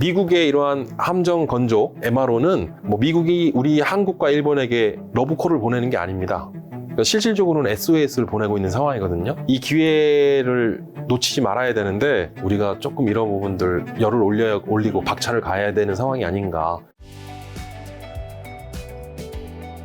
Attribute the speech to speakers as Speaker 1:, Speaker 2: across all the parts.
Speaker 1: 미국의 이러한 함정 건조 MRO는 뭐 미국이 우리 한국과 일본에게 러브콜을 보내는 게 아닙니다. 그러니까 실질적으로는 SOS를 보내고 있는 상황이거든요. 이 기회를 놓치지 말아야 되는데 우리가 조금 이런 부분들 열을 올려 올리고 박차를 가야 되는 상황이 아닌가.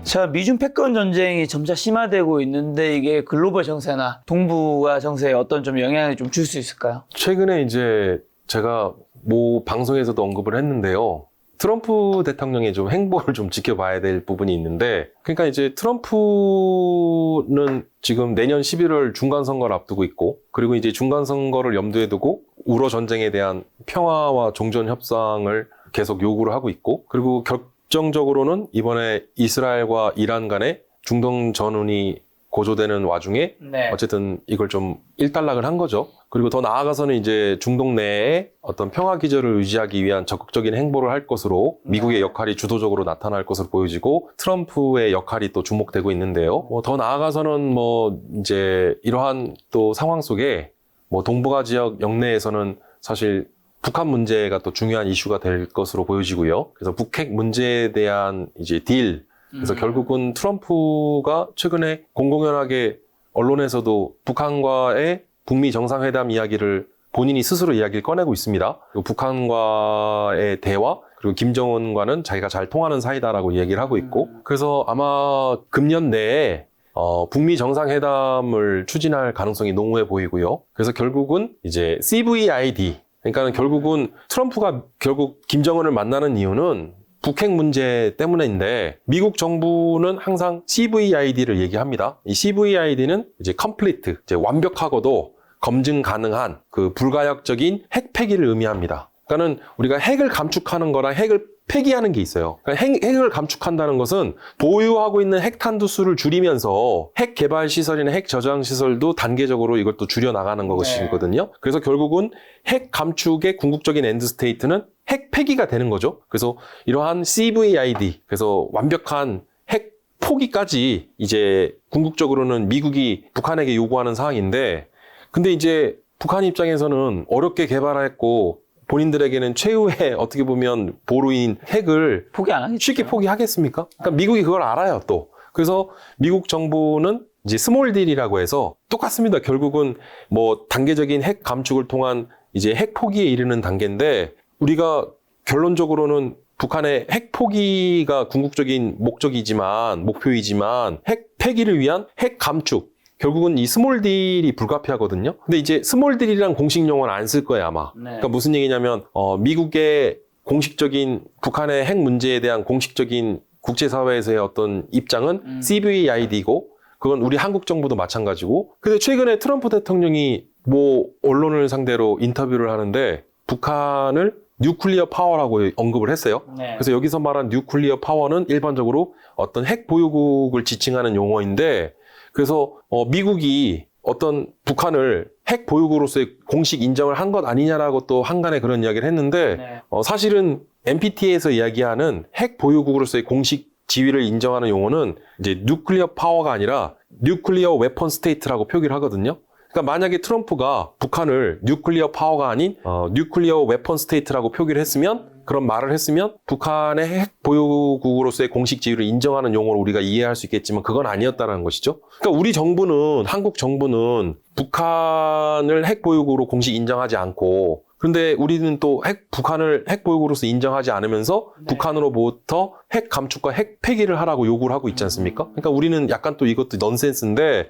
Speaker 2: 자, 미중 패권 전쟁이 점차 심화되고 있는데 이게 글로벌 정세나 동북아 정세에 어떤 좀 영향을 좀 줄 수 있을까요?
Speaker 1: 최근에 이제 제가 모 방송에서도 언급을 했는데요. 트럼프 대통령의 좀 행보를 좀 지켜봐야 될 부분이 있는데, 그러니까 이제 트럼프는 지금 내년 11월 중간 선거를 앞두고 있고, 그리고 이제 중간 선거를 염두에 두고 우러 전쟁에 대한 평화와 종전 협상을 계속 요구를 하고 있고, 그리고 결정적으로는 이번에 이스라엘과 이란 간의 중동 전운이 고조되는 와중에
Speaker 2: 네.
Speaker 1: 어쨌든 이걸 좀 일단락을 한 거죠. 그리고 더 나아가서는 이제 중동 내에 어떤 평화 기조를 유지하기 위한 적극적인 행보를 할 것으로 미국의 역할이 주도적으로 나타날 것으로 보여지고 트럼프의 역할이 또 주목되고 있는데요. 뭐 더 나아가서는 뭐 이제 이러한 또 상황 속에 뭐 동북아 지역 영내에서는 사실 북한 문제가 또 중요한 이슈가 될 것으로 보여지고요. 그래서 북핵 문제에 대한 이제 딜 그래서
Speaker 2: 음.
Speaker 1: 결국은 트럼프가 최근에 공공연하게 언론에서도 북한과의 북미 정상회담 이야기를 본인이 스스로 이야기를 꺼내고 있습니다. 북한과의 대화 그리고 김정은과는 자기가 잘 통하는 사이다라고 얘기를 하고 있고
Speaker 2: 음.
Speaker 1: 그래서 아마 금년 내에 어, 북미 정상회담을 추진할 가능성이 농후해 보이고요. 그래서 결국은 이제 CVID 그러니까는 결국은 트럼프가 결국 김정은을 만나는 이유는 북핵 문제 때문인데 미국 정부는 항상 CVID를 얘기합니다. 이 CVID는 이제 complete, 이제 완벽하고도 검증 가능한 그 불가역적인 핵 폐기를 의미합니다. 그러니까는 우리가 핵을 감축하는 거랑 핵을 폐기하는 게 있어요. 그러니까 핵, 핵을 감축한다는 것은 보유하고 있는 핵탄두 수를 줄이면서 핵 개발 시설이나 핵 저장 시설도 단계적으로 이것도 줄여 나가는 것이거든요. 그래서 결국은 핵 감축의 궁극적인 엔드 스테이트는 핵 폐기가 되는 거죠. 그래서 이러한 CVID, 그래서 완벽한 핵 포기까지 이제 궁극적으로는 미국이 북한에게 요구하는 사항인데, 근데 이제 북한 입장에서는 어렵게 개발했고 본인들에게는 최후의 어떻게 보면 보루인 핵을
Speaker 2: 포기 안 하겠죠.
Speaker 1: 쉽게 포기하겠습니까? 그러니까 미국이 그걸 알아요, 또. 그래서 미국 정부는 이제 스몰 딜이라고 해서 똑같습니다. 결국은 뭐 단계적인 핵 감축을 통한 이제 핵 포기에 이르는 단계인데 우리가 결론적으로는 북한의 핵 포기가 궁극적인 목적이지만 목표이지만 핵 폐기를 위한 핵 감축 결국은 이 스몰 딜이 불가피하거든요. 근데 이제 스몰 딜이란 공식 용어는 안 쓸 거예요, 아마.
Speaker 2: 네.
Speaker 1: 그러니까 무슨 얘기냐면 어, 미국의 공식적인 북한의 핵 문제에 대한 공식적인 국제사회에서의 어떤 입장은
Speaker 2: 음.
Speaker 1: CVID고 그건 우리 한국 정부도 마찬가지고 근데 최근에 트럼프 대통령이 뭐 언론을 상대로 인터뷰를 하는데 북한을 뉴클리어 파워라고 언급을 했어요.
Speaker 2: 네.
Speaker 1: 그래서 여기서 말한 뉴클리어 파워는 일반적으로 어떤 핵 보유국을 지칭하는 용어인데 그래서 어, 미국이 어떤 북한을 핵 보유국으로서의 공식 인정을 한 것 아니냐라고 또 한간에 그런 이야기를 했는데
Speaker 2: 네.
Speaker 1: 어, 사실은 NPT에서 이야기하는 핵 보유국으로서의 공식 지위를 인정하는 용어는 이제 뉴클리어 파워가 아니라 뉴클리어 웨폰 스테이트라고 표기를 하거든요. 그러니까 만약에 트럼프가 북한을 뉴클리어 파워가 아닌 어, 뉴클리어 웨폰 스테이트라고 표기를 했으면 그런 말을 했으면 북한의 핵 보유국으로서의 공식 지위를 인정하는 용어로 우리가 이해할 수 있겠지만 그건 아니었다는 것이죠. 그러니까 우리 정부는 한국 정부는 북한을 핵 보유국으로 공식 인정하지 않고 그런데 우리는 또 핵, 북한을 핵 보유국으로서 인정하지 않으면서
Speaker 2: 네.
Speaker 1: 북한으로부터 핵 감축과 핵 폐기를 하라고 요구를 하고 있지 않습니까? 그러니까 우리는 약간 또 이것도 넌센스인데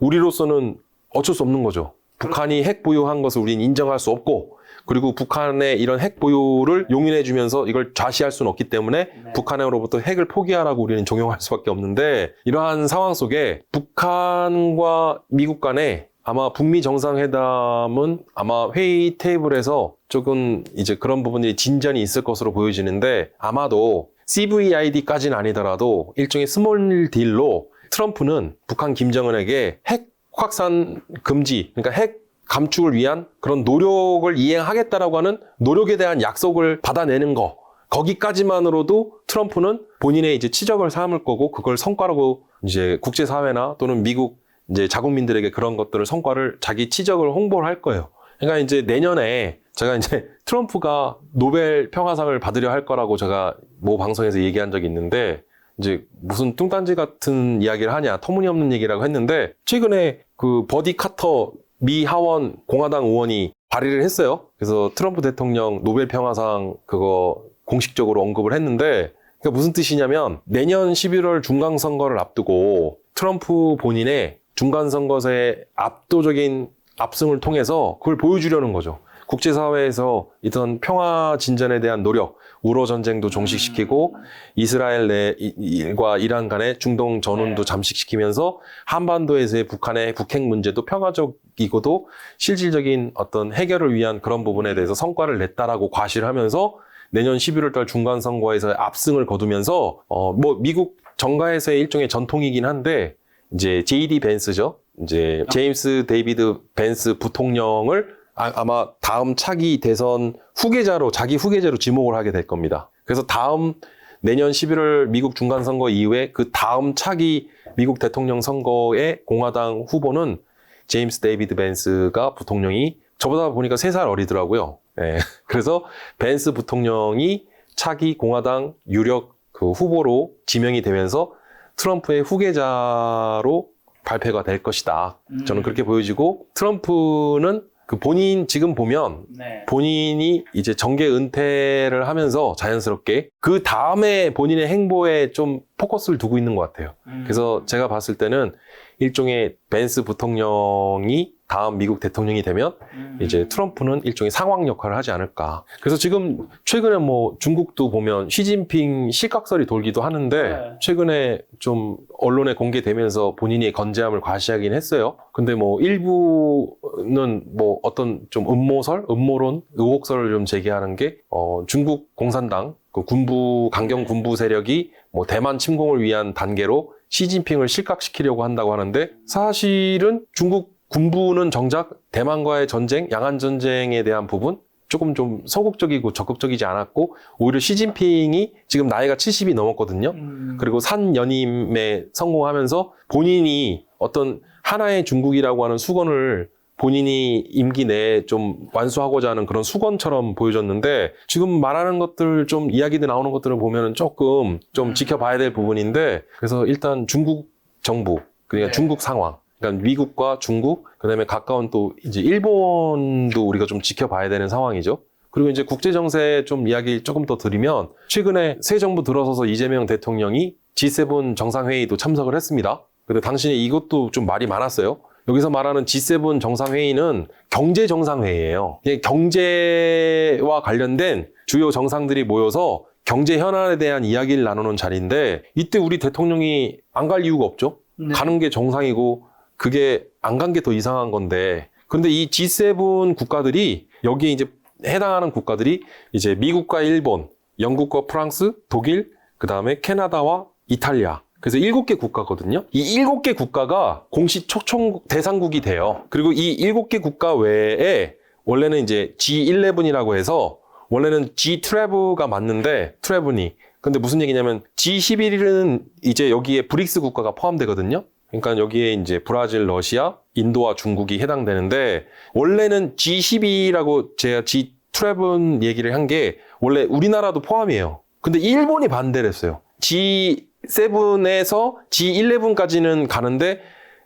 Speaker 1: 우리로서는 어쩔 수 없는 거죠. 북한이 핵 보유한 것을 우리는 인정할 수 없고 그리고 북한의 이런 핵 보유를 용인해 주면서 이걸 좌시할 수는 없기 때문에
Speaker 2: 네.
Speaker 1: 북한으로부터 핵을 포기하라고 우리는 종용할 수밖에 없는데 이러한 상황 속에 북한과 미국 간에 아마 북미 정상회담은 아마 회의 테이블에서 조금 이제 그런 부분이 진전이 있을 것으로 보여지는데 아마도 CVID까지는 아니더라도 일종의 스몰 딜로 트럼프는 북한 김정은에게 핵 확산 금지, 그러니까 핵 감축을 위한 그런 노력을 이행하겠다라고 하는 노력에 대한 약속을 받아내는 거. 거기까지만으로도 트럼프는 본인의 이제 치적을 삼을 거고 그걸 성과라고 이제 국제 사회나 또는 미국 이제 자국민들에게 그런 것들을 성과를 자기 치적을 홍보를 할 거예요. 그러니까 이제 내년에 제가 이제 트럼프가 노벨 평화상을 받으려 할 거라고 제가 모 방송에서 얘기한 적이 있는데 이제 무슨 뚱딴지 같은 이야기를 하냐 터무니없는 얘기라고 했는데 최근에 그 버디 카터 미 하원 공화당 의원이 발의를 했어요. 그래서 트럼프 대통령 노벨 평화상 그거 공식적으로 언급을 했는데 그러니까 무슨 뜻이냐면 내년 11월 중간 선거를 앞두고 트럼프 본인의 중간 선거의 압도적인 압승을 통해서 그걸 보여주려는 거죠. 국제사회에서 있던 평화 진전에 대한 노력, 우로 전쟁도 종식시키고 이스라엘 내과 이란 간의 중동 전운도 잠식시키면서 한반도에서의 북한의 북핵 문제도 평화적이고도 실질적인 어떤 해결을 위한 그런 부분에 대해서 성과를 냈다라고 과시를 하면서 내년 11월 달 중간 선거에서 압승을 거두면서 어 뭐 미국 정가에서의 일종의 전통이긴 한데 이제 JD 벤스죠. 이제 제임스 데이비드 벤스 부통령을 아, 마 다음 차기 대선 후계자로 자기 후계자로 지목을 하게 될 겁니다. 그래서 다음 내년 11월 미국 중간 선거 이후에 그 다음 차기 미국 대통령 선거의 공화당 후보는 제임스 데이비드 벤스가 부통령이 저보다 보니까 3살 어리더라고요. 예. 그래서 벤스 부통령이 차기 공화당 유력 그 후보로 지명이 되면서 트럼프의 후계자로 발표가 될 것이다. 저는 그렇게 보여지고 트럼프는 그 본인 지금 보면
Speaker 2: 네.
Speaker 1: 본인이 이제 정계 은퇴를 하면서 자연스럽게 그 다음에 본인의 행보에 좀 포커스를 두고 있는 것 같아요.
Speaker 2: 음.
Speaker 1: 그래서 제가 봤을 때는 일종의 벤스 부통령이 다음 미국 대통령이 되면
Speaker 2: 음.
Speaker 1: 이제 트럼프는 일종의 상황 역할을 하지 않을까. 그래서 지금 최근에 뭐 중국도 보면 시진핑 실각설이 돌기도 하는데
Speaker 2: 네.
Speaker 1: 최근에 좀 언론에 공개되면서 본인이 건재함을 과시하긴 했어요. 근데 뭐 일부는 뭐 어떤 좀 음모설, 음모론, 의혹설을 좀 제기하는 게 어, 중국 공산당 그 군부 강경 군부 세력이 뭐 대만 침공을 위한 단계로 시진핑을 실각시키려고 한다고 하는데 사실은 중국 군부는 정작 대만과의 전쟁, 양안 전쟁에 대한 부분 조금 좀 소극적이고 적극적이지 않았고 오히려 시진핑이 지금 나이가 70이 넘었거든요.
Speaker 2: 음.
Speaker 1: 그리고 산 연임에 성공하면서 본인이 어떤 하나의 중국이라고 하는 수건을 본인이 임기 내에 좀 완수하고자 하는 그런 수건처럼 보여졌는데 지금 말하는 것들 좀 이야기들 나오는 것들을 보면은 조금 좀 지켜봐야 될 부분인데 그래서 일단 중국 정부 그러니까
Speaker 2: 네.
Speaker 1: 중국 상황 그러니까 미국과 중국 그다음에 가까운 또 이제 일본도 우리가 좀 지켜봐야 되는 상황이죠. 그리고 이제 국제 정세 좀 이야기 조금 더 드리면 최근에 새 정부 들어서서 이재명 대통령이 G7 정상회의도 참석을 했습니다. 근데 당신이 이것도 좀 말이 많았어요. 여기서 말하는 G7 정상회의는 경제 정상회의예요. 경제와 관련된 주요 정상들이 모여서 경제 현안에 대한 이야기를 나누는 자리인데 이때 우리 대통령이 안 갈 이유가 없죠.
Speaker 2: 네.
Speaker 1: 가는 게 정상이고 그게 안 간 게 더 이상한 건데 근데 이 G7 국가들이 여기에 이제 해당하는 국가들이 이제 미국과 일본, 영국과 프랑스, 독일, 그 다음에 캐나다와 이탈리아. 그래서 일곱 개 국가거든요. 이 일곱 개 국가가 공식 초청 대상국이 돼요. 그리고 이 일곱 개 국가 외에 원래는 이제 G11이라고 해서 원래는 G12가 맞는데 12니 근데 무슨 얘기냐면 G11은 이제 여기에 브릭스 국가가 포함되거든요. 그러니까 여기에 이제 브라질, 러시아, 인도와 중국이 해당되는데 원래는 G12라고 제가 G12 얘기를 한 게 원래 우리나라도 포함이에요. 근데 일본이 반대를 했어요. G7에서 G11까지는 가는데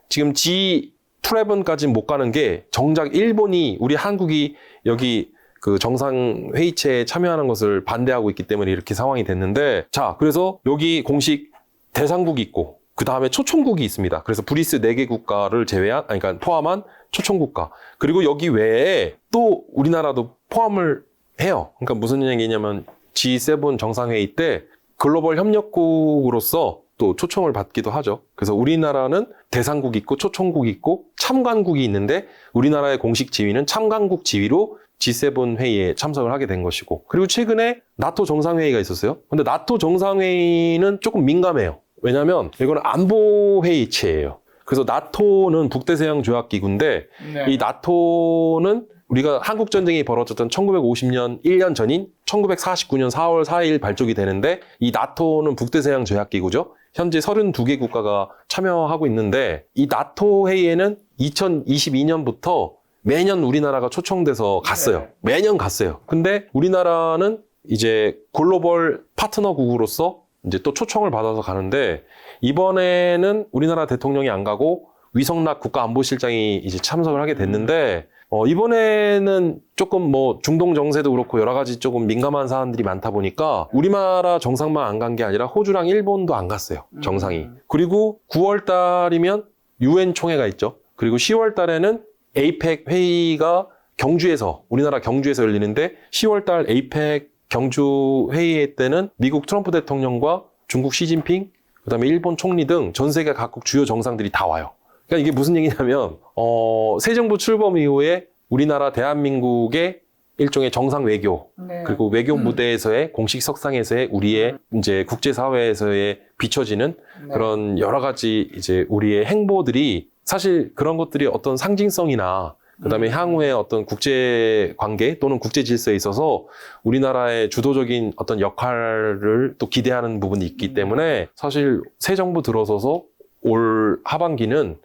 Speaker 1: 지금 G12까지는 못 가는 게 정작 일본이 우리 한국이 여기 그 정상 회의체에 참여하는 것을 반대하고 있기 때문에 이렇게 상황이 됐는데 자 그래서 여기 공식 대상국이 있고 그 다음에 초청국이 있습니다. 그래서 브리스 4개 국가를 제외한 아니 그러니까 포함한 초청국가 그리고 여기 외에 또 우리나라도 포함을 해요. 그러니까 무슨 얘기냐면 G7 정상회의 때 글로벌 협력국으로서 또 초청을 받기도 하죠. 그래서 우리나라는 대상국이 있고 초청국이 있고 참관국이 있는데 우리나라의 공식 지위는 참관국 지위로 G7 회의에 참석을 하게 된 것이고 그리고 최근에 나토 정상회의가 있었어요. 근데 나토 정상회의는 조금 민감해요. 왜냐하면 이거는 안보 회의체예요. 그래서 나토는 북대서양 조약 기구인데
Speaker 2: 네.
Speaker 1: 이 나토는 우리가 한국 전쟁이 벌어졌던 1950년 1년 전인 1949년 4월 4일 발족이 되는데 이 나토는 북대서양 조약 기구죠. 현재 32개 국가가 참여하고 있는데 이 나토 회의에는 2022년부터 매년 우리나라가 초청돼서 갔어요.
Speaker 2: 네.
Speaker 1: 매년 갔어요. 근데 우리나라는 이제 글로벌 파트너국으로서 이제 또 초청을 받아서 가는데 이번에는 우리나라 대통령이 안 가고 위성락 국가안보실장이 이제 참석을 하게 됐는데 어, 이번에는 조금 뭐 중동 정세도 그렇고 여러 가지 조금 민감한 사안들이 많다 보니까 우리나라 정상만 안 간 게 아니라 호주랑 일본도 안 갔어요. 정상이. 그리고 9월 달이면 유엔 총회가 있죠. 그리고 10월 달에는 에이펙 회의가 경주에서 우리나라 경주에서 열리는데 10월 달 에이펙 경주 회의 때는 미국 트럼프 대통령과 중국 시진핑 그다음에 일본 총리 등 전 세계 각국 주요 정상들이 다 와요. 그러니까 이게 무슨 얘기냐면 어, 새 정부 출범 이후에 우리나라 대한민국의 일종의 정상 외교
Speaker 2: 네.
Speaker 1: 그리고 외교 무대에서의 공식 석상에서의 우리의 이제 국제 사회에서의 비춰지는
Speaker 2: 네.
Speaker 1: 그런 여러 가지 이제 우리의 행보들이 사실 그런 것들이 어떤 상징성이나 그다음에
Speaker 2: 음.
Speaker 1: 향후의 어떤 국제 관계 또는 국제 질서에 있어서 우리나라의 주도적인 어떤 역할을 또 기대하는 부분이 있기
Speaker 2: 음.
Speaker 1: 때문에 사실 새 정부 들어서서 올 하반기는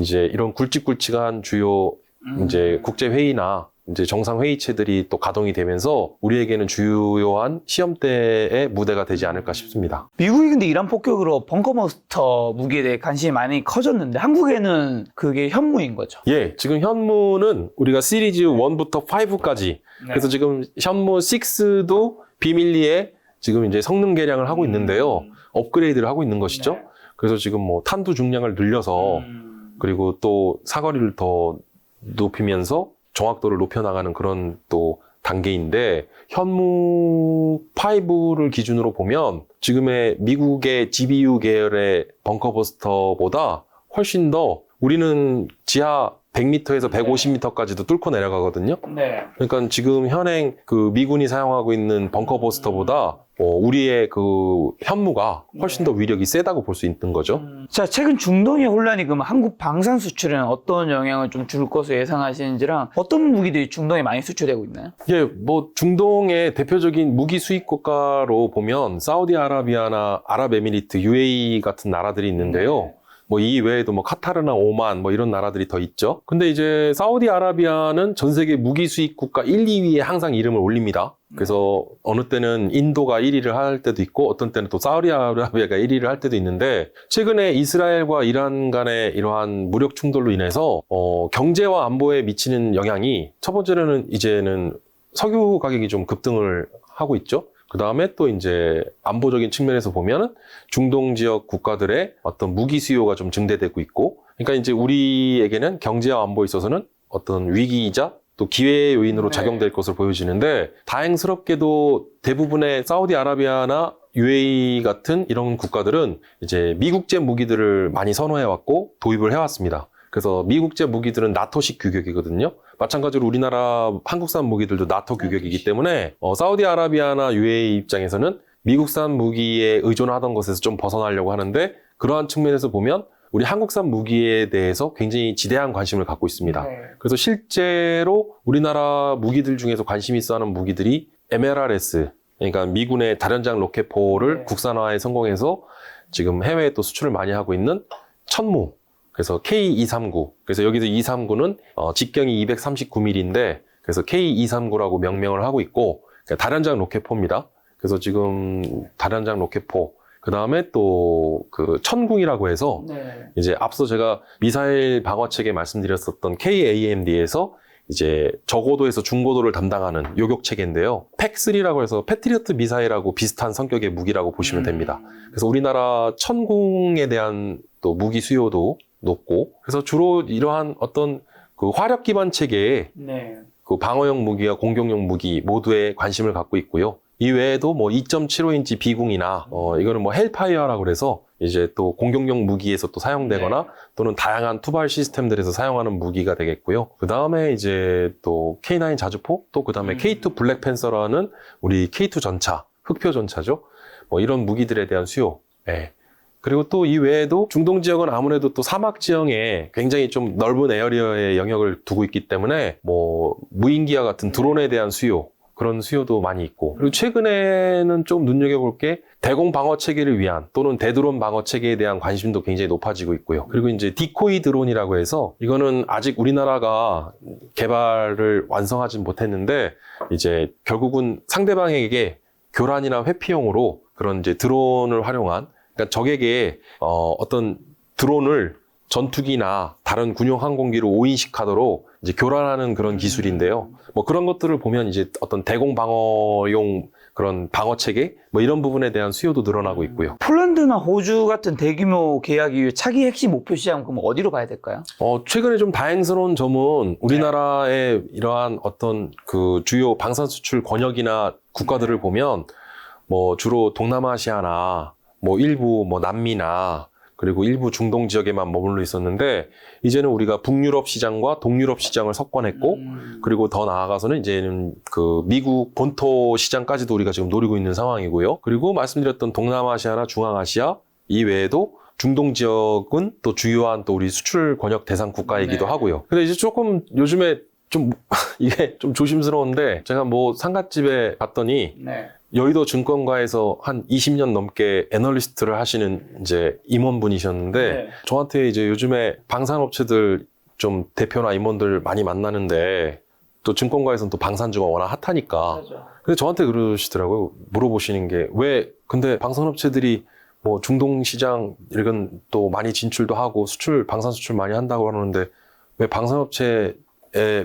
Speaker 1: 이제 이런 굵직굵직한 주요
Speaker 2: 음.
Speaker 1: 이제 국제 회의나 이제 정상 회의체들이 또 가동이 되면서 우리에게는 주요한 시험대의 무대가 되지 않을까 싶습니다.
Speaker 2: 미국이 근데 이란 폭격으로 벙커버스터 무기에 대해 관심이 많이 커졌는데 한국에는 그게 현무인 거죠.
Speaker 1: 예, 지금 현무는 우리가 시리즈 1부터 5까지
Speaker 2: 네.
Speaker 1: 그래서 지금 현무 6도 비밀리에 지금 이제 성능 개량을 하고 있는데요. 업그레이드를 하고 있는 것이죠.
Speaker 2: 음. 네.
Speaker 1: 그래서 지금 뭐 탄두 중량을 늘려서
Speaker 2: 음.
Speaker 1: 그리고 또 사거리를 더 높이면서 정확도를 높여나가는 그런 또 단계인데 현무 5를 기준으로 보면 지금의 미국의 GBU 계열의 벙커버스터보다 훨씬 더 우리는 지하 100m에서 150m까지도 뚫고 내려가거든요.
Speaker 2: 네.
Speaker 1: 그러니까 지금 현행 그 미군이 사용하고 있는 벙커 버스터보다 어, 우리의 그 현무가 훨씬 더 위력이 세다고 볼 수 있는 거죠.
Speaker 2: 자, 최근 중동의 혼란이 그럼 한국 방산 수출에는 어떤 영향을 좀 줄 것으로 예상하시는지랑 어떤 무기들이 중동에 많이 수출되고 있나요?
Speaker 1: 예, 뭐 중동의 대표적인 무기 수입 국가로 보면 사우디아라비아나 아랍에미리트, UAE 같은 나라들이 있는데요. 뭐 이 외에도 뭐 카타르나 오만 뭐 이런 나라들이 더 있죠. 근데 이제 사우디아라비아는 전 세계 무기 수입 국가 1, 2위에 항상 이름을 올립니다. 그래서 어느 때는 인도가 1위를 할 때도 있고 어떤 때는 또 사우디아라비아가 1위를 할 때도 있는데 최근에 이스라엘과 이란 간의 이러한 무력 충돌로 인해서 어, 경제와 안보에 미치는 영향이 첫 번째로는 이제는 석유 가격이 좀 급등을 하고 있죠. 그 다음에 또 이제 안보적인 측면에서 보면은 중동 지역 국가들의 어떤 무기 수요가 좀 증대되고 있고, 그러니까 이제 우리에게는 경제와 안보에 있어서는 어떤 위기이자 또 기회의 요인으로
Speaker 2: 네.
Speaker 1: 작용될 것으로 보여지는데, 다행스럽게도 대부분의 사우디아라비아나 UAE 같은 이런 국가들은 이제 미국제 무기들을 많이 선호해왔고 도입을 해왔습니다. 그래서 미국제 무기들은 나토식 규격이거든요. 마찬가지로 우리나라 한국산 무기들도 나토 규격이기 때문에 어, 사우디아라비아나 UAE 입장에서는 미국산 무기에 의존하던 것에서 좀 벗어나려고 하는데 그러한 측면에서 보면 우리 한국산 무기에 대해서 굉장히 지대한 관심을 갖고 있습니다.
Speaker 2: 네.
Speaker 1: 그래서 실제로 우리나라 무기들 중에서 관심 있어 하는 무기들이 MLRS, 그러니까 미군의 다련장 로켓포를
Speaker 2: 네.
Speaker 1: 국산화에 성공해서 지금 해외에 또 수출을 많이 하고 있는 천무, 그래서 K239. 그래서 여기서 239는 어, 직경이 239mm인데 그래서 K239라고 명명을 하고 있고 그러니까 다련장 로켓포입니다. 그래서 지금 다련장 로켓포 그 다음에 또 그 천궁이라고 해서
Speaker 2: 네.
Speaker 1: 이제 앞서 제가 미사일 방어책에 말씀드렸었던 KAMD에서 이제 저고도에서 중고도를 담당하는 요격 체계인데요. 팩3라고 해서 패트리어트 미사일하고 비슷한 성격의 무기라고 보시면 됩니다. 그래서 우리나라 천궁에 대한 또 무기 수요도 높고 그래서 주로 이러한 어떤 그 화력 기반 체계에
Speaker 2: 네.
Speaker 1: 그 방어용 무기와 공격용 무기 모두에 관심을 갖고 있고요. 이 외에도 뭐 2.75인치 비궁이나 어 이거는 뭐 헬파이어라고 그래서 이제 또 공격용 무기에서 또 사용되거나 또는 다양한 투발 시스템들에서 사용하는 무기가 되겠고요. 그 다음에 이제 또 K9 자주포 또그 다음에
Speaker 2: 음.
Speaker 1: K2 블랙팬서라는 우리 K2 전차 흑표 전차죠. 뭐 이런 무기들에 대한 수요. 예. 그리고 또 이 외에도 중동 지역은 아무래도 또 사막 지형에 굉장히 좀 넓은 에어리어의 영역을 두고 있기 때문에 뭐 무인기와 같은 드론에 대한 수요 그런 수요도 많이 있고 그리고 최근에는 좀 눈여겨볼 게 대공 방어 체계를 위한 또는 대드론 방어 체계에 대한 관심도 굉장히 높아지고 있고요. 그리고 이제 디코이 드론이라고 해서 이거는 아직 우리나라가 개발을 완성하진 못했는데 이제 결국은 상대방에게 교란이나 회피용으로 그런 이제 드론을 활용한 그러니까 적에게 어, 어떤 드론을 전투기나 다른 군용 항공기로 오인식하도록 이제 교란하는 그런 기술인데요. 뭐 그런 것들을 보면 이제 어떤 대공 방어용 그런 방어 체계 뭐 이런 부분에 대한 수요도 늘어나고 있고요.
Speaker 2: 폴란드나 호주 같은 대규모 계약 이후 차기 핵심 목표 시장 그럼 어디로 봐야 될까요?
Speaker 1: 어, 최근에 좀 다행스러운 점은 우리나라의 이러한 어떤 그 주요 방산 수출 권역이나 국가들을 보면 뭐 주로 동남아시아나 뭐 일부 뭐 남미나 그리고 일부 중동 지역에만 머물러 있었는데 이제는 우리가 북유럽 시장과 동유럽 시장을 석권했고
Speaker 2: 음.
Speaker 1: 그리고 더 나아가서는 이제는 그 미국 본토 시장까지도 우리가 지금 노리고 있는 상황이고요. 그리고 말씀드렸던 동남아시아나 중앙아시아 이외에도 중동 지역은 또 주요한 또 우리 수출 권역 대상 국가이기도
Speaker 2: 네.
Speaker 1: 하고요. 근데 이제 조금 요즘에 좀 이게 좀 조심스러운데 제가 뭐 상갓집에 갔더니
Speaker 2: 네.
Speaker 1: 여의도 증권가에서 한 20년 넘게 애널리스트를 하시는 이제 임원분이셨는데
Speaker 2: 네.
Speaker 1: 저한테 이제 요즘에 방산업체들 좀 대표나 임원들 많이 만나는데 또 증권가에서는 또 방산주가 워낙 핫하니까 근데 저한테 그러시더라고요. 물어보시는 게 왜 근데 방산업체들이 뭐 중동 시장 이런 또 많이 진출도 하고 수출 방산 수출 많이 한다고 하는데 왜 방산업체의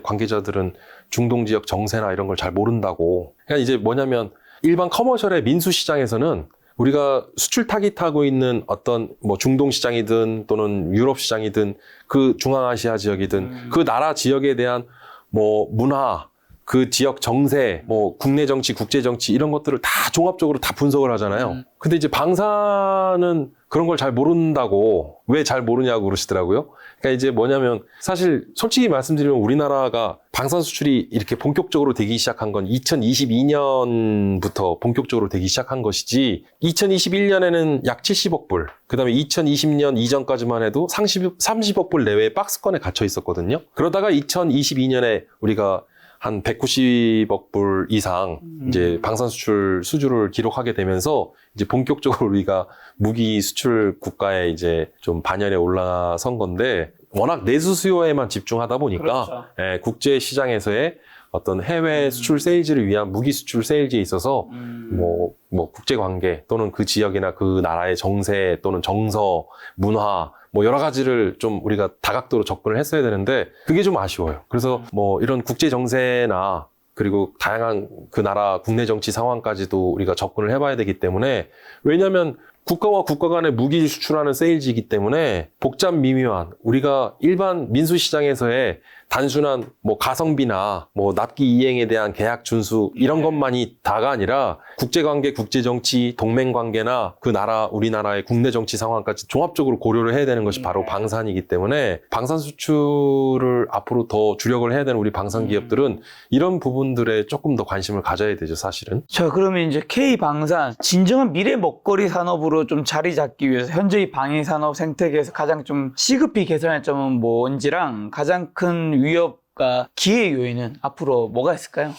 Speaker 1: 관계자들은 중동 지역 정세나 이런 걸 잘 모른다고. 그러니까 이제 뭐냐면 일반 커머셜의 민수 시장에서는 우리가 수출 타깃하고 있는 어떤 뭐 중동 시장이든 또는 유럽 시장이든 그 중앙아시아 지역이든
Speaker 2: 음.
Speaker 1: 그 나라 지역에 대한 뭐 문화 그 지역 정세, 뭐 국내 정치, 국제 정치 이런 것들을 다 종합적으로 다 분석을 하잖아요.
Speaker 2: 음.
Speaker 1: 근데 이제 방사는 그런 걸 잘 모른다고 왜 잘 모르냐고 그러시더라고요. 그러니까 이제 뭐냐면 사실 솔직히 말씀드리면 우리나라가 방산 수출이 이렇게 본격적으로 되기 시작한 건 2022년부터 본격적으로 되기 시작한 것이지 2021년에는 약 70억 불, 그다음에 2020년 이전까지만 해도 30, 30억 불 내외의 박스권에 갇혀 있었거든요. 그러다가 2022년에 우리가 한 190억 불 이상 이제 방산 수출 수주를 기록하게 되면서 이제 본격적으로 우리가 무기 수출 국가에 이제 좀 반열에 올라선 건데 워낙 내수 수요에만 집중하다 보니까
Speaker 2: 그렇죠.
Speaker 1: 예, 국제 시장에서의 어떤 해외 수출 세일즈를 위한 무기 수출 세일즈에 있어서
Speaker 2: 음.
Speaker 1: 뭐, 뭐, 국제 관계 또는 그 지역이나 그 나라의 정세 또는 정서, 문화, 뭐 여러 가지를 좀 우리가 다각도로 접근을 했어야 되는데 그게 좀 아쉬워요. 그래서 뭐 이런 국제 정세나 그리고 다양한 그 나라 국내 정치 상황까지도 우리가 접근을 해봐야 되기 때문에 왜냐하면 국가와 국가 간의 무기 수출하는 세일즈이기 때문에 복잡 미묘한 우리가 일반 민수 시장에서의 단순한 뭐 가성비나 뭐 납기 이행에 대한 계약 준수 이런
Speaker 2: 네.
Speaker 1: 것만이 다가 아니라 국제 관계, 국제 정치, 동맹 관계나 그 나라 우리나라의 국내 정치 상황까지 종합적으로 고려를 해야 되는 것이 바로
Speaker 2: 네.
Speaker 1: 방산이기 때문에 방산 수출을 앞으로 더 주력을 해야 되는 우리 방산
Speaker 2: 음.
Speaker 1: 기업들은 이런 부분들에 조금 더 관심을 가져야 되죠, 사실은.
Speaker 2: 자, 그러면 이제 K 방산 진정한 미래 먹거리 산업으로 좀 자리 잡기 위해서 현재의 방위 산업 생태계에서 가장 좀 시급히 개선할 점은 뭔지랑 가장 큰 위협과 기회 요인은 앞으로 뭐가 있을까요?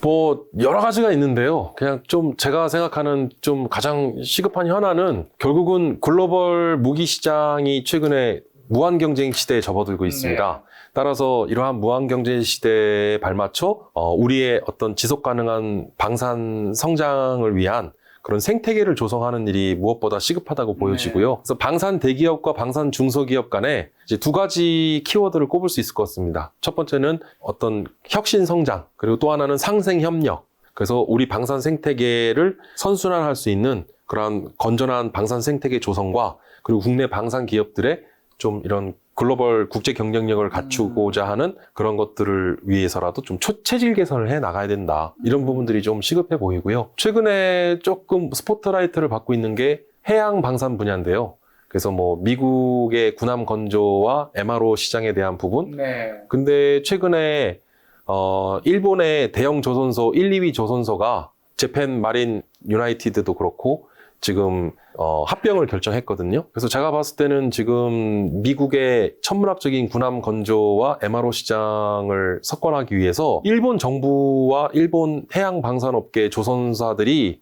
Speaker 1: 뭐 여러 가지가 있는데요. 그냥 좀 제가 생각하는 좀 가장 시급한 현안은 결국은 글로벌 무기 시장이 최근에 무한 경쟁 시대에 접어들고 있습니다. 따라서 이러한 무한 경쟁 시대에 발맞춰 어, 우리의 어떤 지속 가능한 방산 성장을 위한 그런 생태계를 조성하는 일이 무엇보다 시급하다고 보여지고요. 그래서 방산 대기업과 방산 중소기업 간에 이제 두 가지 키워드를 꼽을 수 있을 것 같습니다. 첫 번째는 어떤 혁신 성장, 그리고 또 하나는 상생 협력. 그래서 우리 방산 생태계를 선순환할 수 있는 그러한 건전한 방산 생태계 조성과 그리고 국내 방산 기업들의 좀 이런 글로벌 국제 경쟁력을 갖추고자 하는 그런 것들을 위해서라도 좀 초- 체질 개선을 해 나가야 된다. 이런 부분들이 좀 시급해 보이고요. 최근에 조금 스포트라이트를 받고 있는 게 해양 방산 분야인데요. 그래서 뭐 미국의 군함 건조와 MRO 시장에 대한 부분,
Speaker 2: 네.
Speaker 1: 근데 최근에 어 일본의 대형 조선소 1, 2위 조선소가 재팬 마린 유나이티드도 그렇고 지금 어, 합병을 결정했거든요. 그래서 제가 봤을 때는 지금 미국의 천문학적인 군함 건조와 MRO 시장을 석권하기 위해서 일본 정부와 일본 해양 방산업계 조선사들이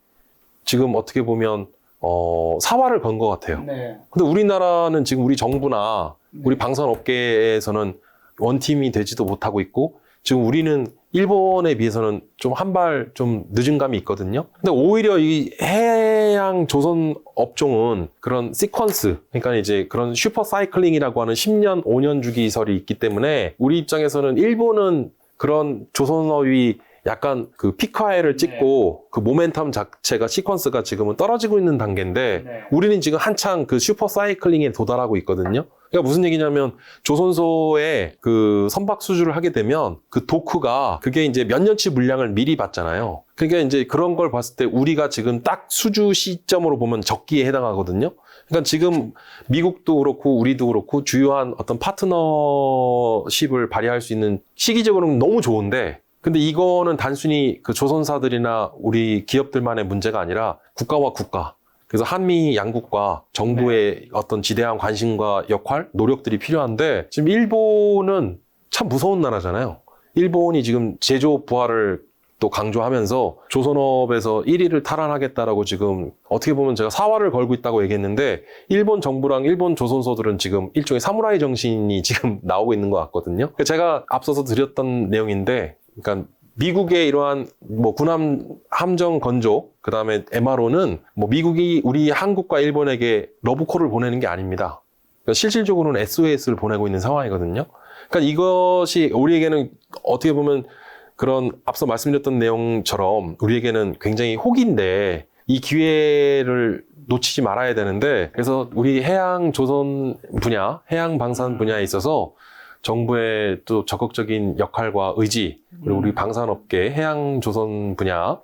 Speaker 1: 지금 어떻게 보면 어, 사활을 건 것 같아요.
Speaker 2: 네.
Speaker 1: 근데 우리나라는 지금 우리 정부나 우리 방산업계에서는 원팀이 되지도 못하고 있고 지금 우리는 일본에 비해서는 좀 한 발 좀 늦은 감이 있거든요. 근데 오히려 이 해양 조선 업종은 그런 시퀀스, 그러니까 이제 그런 슈퍼 사이클링이라고 하는 10년, 5년 주기설이 있기 때문에 우리 입장에서는 일본은 그런 조선업이 약간 그 피크하이를 찍고 그 모멘텀 자체가 시퀀스가 지금은 떨어지고 있는 단계인데
Speaker 2: 네.
Speaker 1: 우리는 지금 한창 그 슈퍼 사이클링에 도달하고 있거든요. 그러니까 무슨 얘기냐면 조선소에 그 선박 수주를 하게 되면 그 도크가 그게 이제 몇 년치 물량을 미리 받잖아요. 그러니까 이제 그런 걸 봤을 때 우리가 지금 딱 수주 시점으로 보면 적기에 해당하거든요. 그러니까 지금 미국도 그렇고 우리도 그렇고 주요한 어떤 파트너십을 발휘할 수 있는 시기적으로는 너무 좋은데 근데 이거는 단순히 그 조선사들이나 우리 기업들만의 문제가 아니라 국가와 국가 그래서 한미 양국과 정부의 어떤 지대한 관심과 역할, 노력들이 필요한데 지금 일본은 참 무서운 나라잖아요. 일본이 지금 제조 부활을 또 강조하면서 조선업에서 1위를 탈환하겠다라고 지금 어떻게 보면 제가 사활을 걸고 있다고 얘기했는데 일본 정부랑 일본 조선소들은 지금 일종의 사무라이 정신이 지금 나오고 있는 것 같거든요. 제가 앞서서 드렸던 내용인데 그러니까 미국의 이러한 뭐 군함 함정 건조 그다음에 MRO는 뭐 미국이 우리 한국과 일본에게 러브콜을 보내는 게 아닙니다. 그러니까 실질적으로는 SOS를 보내고 있는 상황이거든요. 그러니까 이것이 우리에게는 어떻게 보면 그런 앞서 말씀드렸던 내용처럼 우리에게는 굉장히 혹인데 이 기회를 놓치지 말아야 되는데 그래서 우리 해양 조선 분야, 해양 방산 분야에 있어서 정부의 또 적극적인 역할과 의지 그리고 우리 방산업계 해양 조선 분야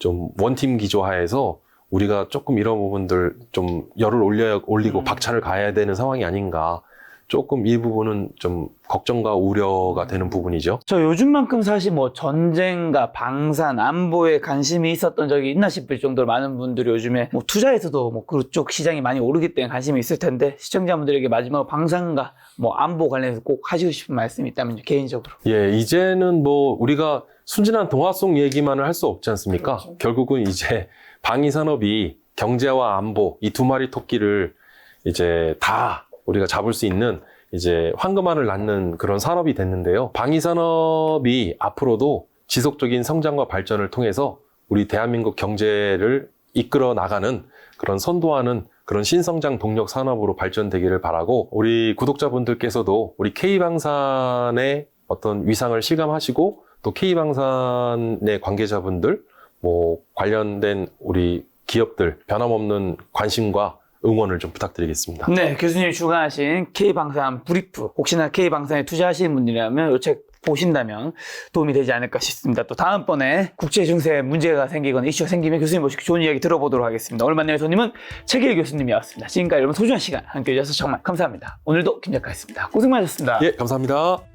Speaker 1: 좀 원팀 기조하에서 우리가 조금 이런 부분들 좀 열을 올려 올리고
Speaker 2: 음.
Speaker 1: 박차를 가야 되는 상황이 아닌가 조금 이 부분은 좀 걱정과 우려가 되는 부분이죠.
Speaker 2: 저 요즘만큼 사실 뭐 전쟁과 방산, 안보에 관심이 있었던 적이 있나 싶을 정도로 많은 분들이 요즘에 뭐 투자에서도 뭐 그쪽 시장이 많이 오르기 때문에 관심이 있을 텐데 시청자분들에게 마지막으로 방산과 뭐 안보 관련해서 꼭 하시고 싶은 말씀이 있다면 개인적으로.
Speaker 1: 예, 이제는 뭐 우리가 순진한 동화 속 얘기만을 할 수 없지 않습니까?
Speaker 2: 그렇죠.
Speaker 1: 결국은 이제 방위 산업이 경제와 안보 이 두 마리 토끼를 이제 다 우리가 잡을 수 있는 이제 황금알을 낳는 그런 산업이 됐는데요. 방위 산업이 앞으로도 지속적인 성장과 발전을 통해서 우리 대한민국 경제를 이끌어 나가는 그런 선도하는 그런 신성장 동력 산업으로 발전되기를 바라고 우리 구독자분들께서도 우리 K방산의 어떤 위상을 실감하시고 또 K방산의 관계자분들 뭐 관련된 우리 기업들 변함없는 관심과 응원을 좀 부탁드리겠습니다.
Speaker 2: 네, 교수님이 주관하신 K방산 브리프. 혹시나 K방산에 투자하시는 분이라면 이 책 보신다면 도움이 되지 않을까 싶습니다. 또 다음번에 국제 증세에 문제가 생기거나 이슈가 생기면 교수님 모시고 좋은 이야기 들어보도록 하겠습니다. 오늘 만날 손님은 최길 교수님이었습니다. 지금까지 여러분 소중한 시간 함께 해주셔서 정말 감사합니다. 오늘도 김 작가였습니다. 고생 많으셨습니다.
Speaker 1: 예, 감사합니다.